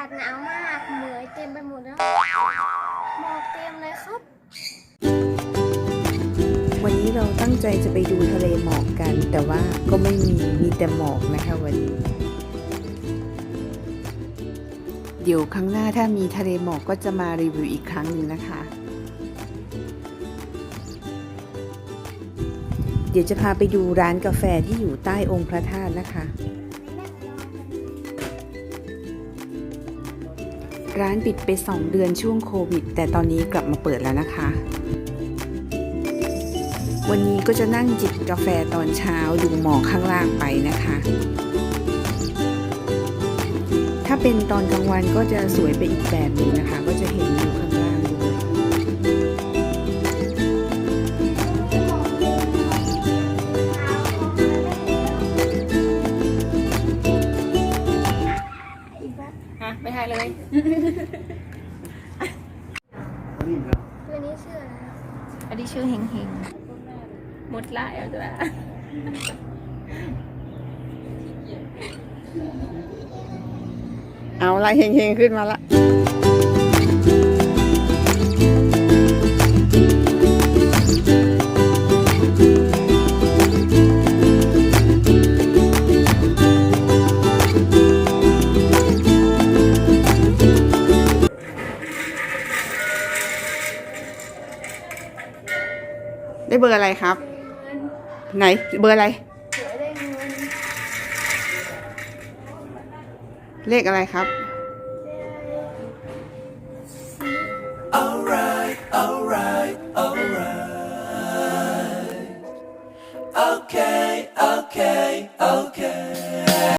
าศหนาวมากเหมยเต็มไปหมดแล้วหมอกเต็มเลยครับ วันนี้เราตั้งใจจะไปดูทะเลหมอกกัน แต่ว่าก็ไม่มีมีแต่หมอกนะคะวันนี้ เดี๋ยวครั้งหน้าถ้ามีทะเลหมอกก็จะมารีวิวอีกครั้งหนึ่งนะคะ เดี๋ยวจะพาไปดูร้านกาแฟที่อยู่ใต้องค์พระธาตุนะคะ ร้านปิดไป 2 เดือนช่วงโควิด แต่ตอนนี้กลับมาเปิดแล้วนะคะ วันนี้ก็จะนั่งจิบกาแฟตอนเช้าดูหมอกข้างล่างไปนะคะ ถ้าเป็นตอนกลางวันก็จะสวยไปอีกแบบหนึงนะคะก็ เลย ตัวนี้ชื่ออะไรครับอันนี้ชื่อเฮงเฮงมุดไล่เอาจ้ะเอาละเฮงๆขึ้นมาละ ได้เบอร์อะไรครับ ไหนเบอร์อะไร เลขอะไรครับ okay okay okay